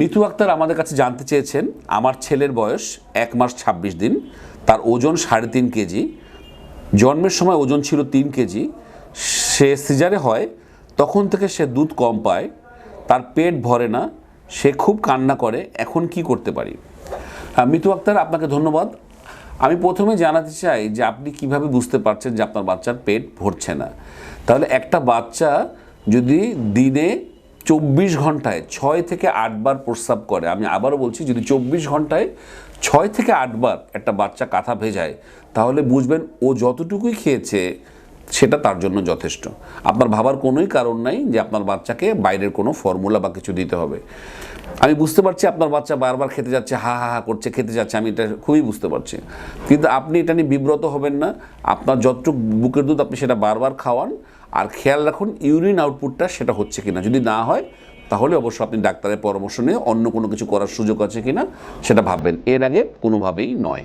মিতু আক্তার আমাদের কাছে জানতে চেয়েছেন, আমার ছেলের বয়স এক মাস ছাব্বিশ দিন, তার ওজন সাড়ে তিন কেজি, জন্মের সময় ওজন ছিল তিন কেজি, সে সিজারে হয়, তখন থেকে সে দুধ কম পায়, তার পেট ভরে না, সে খুব কান্না করে, এখন কি করতে পারি? মিতু আক্তার, আপনাকে ধন্যবাদ। আমি প্রথমে জানাতে চাই যে আপনি কীভাবে বুঝতে পারছেন যে আপনার বাচ্চার পেট ভরছে না? তাহলে একটা বাচ্চা যদি দিনে চব্বিশ ঘন্টায় ছয় থেকে আটবার প্রস্রাব করে। আমি আবারও বলছি, যদি চব্বিশ ঘন্টায় ছয় থেকে আটবার একটা বাচ্চা কাঁথা ভেজায়, তাহলে বুঝবেন ও যতটুকুই খেয়েছে সেটা তার জন্য যথেষ্ট। আপনার ভাবার কোনোই কারণ নাই যে আপনার বাচ্চাকে বাইরের কোনো ফর্মুলা বা কিছু দিতে হবে। আমি বুঝতে পারছি আপনার বাচ্চা বারবার খেতে যাচ্ছে, হা হা হা করছে, খেতে যাচ্ছে, আমি এটা খুবই বুঝতে পারছি। কিন্তু আপনি এটা নিয়ে বিব্রত হবেন না। আপনার যতটুকু বুকের দুধ আপনি সেটা বারবার খাওয়ান আর খেয়াল রাখুন ইউরিন আউটপুটটা সেটা হচ্ছে কিনা। যদি না হয়, তাহলে অবশ্য আপনি ডাক্তারের পরামর্শ নিয়ে অন্য কোনো কিছু করার সুযোগ আছে কিনা সেটা ভাববেন। এর আগে কোনোভাবেই নয়।